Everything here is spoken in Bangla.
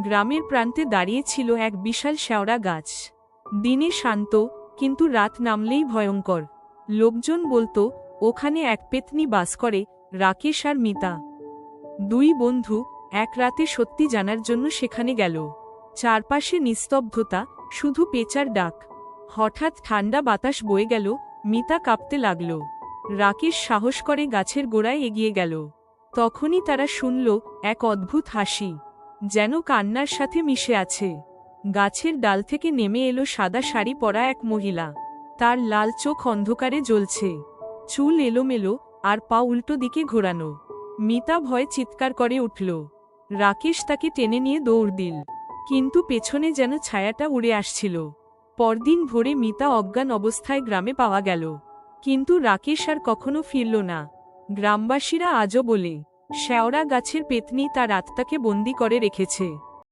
গ্রামের প্রান্তে দাঁড়িয়ে ছিল এক বিশাল শেওড়া গাছ। দিনে শান্ত, কিন্তু রাত নামলেই ভয়ঙ্কর। লোকজন বলতো, ওখানে এক পেতনি বাস করে, রাকেশ আর মিতা। দুই বন্ধু এক রাতে সত্যি জানার জন্য সেখানে গেল। চারপাশে নিস্তব্ধতা, শুধু পেঁচার ডাক। হঠাৎ ঠান্ডা বাতাস বয়ে গেল, মিতা কাঁপতে লাগল। রাকেশ সাহস করে গাছের গোড়ায় এগিয়ে গেল। তখনই তারা শুনল, এক অদ্ভুত হাসি। যেন কান্নার সাথে মিশে আছে। গাছের ডাল থেকে নেমে এলো সাদা শাড়ি পরা এক মহিলা। তার লাল চোখ অন্ধকারে জ্বলছে। চুল এলোমেলো, আর পা উল্টো দিকে ঘোরানো। মিতা ভয়ে চিৎকার করে উঠল। রাকেশ তাকে টেনে নিয়ে দৌড় দিল। কিন্তু পেছনে যেন ছায়াটা উড়ে আসছিল। পরদিন ভোরে মিতা অজ্ঞান অবস্থায় গ্রামে পাওয়া গেল। কিন্তু রাকেশ আর কখনো ফিরল না। গ্রামবাসীরা আজও বলে শেওড়া গাছের পেতনি তার আত্মাকে বন্দি করে রেখেছে।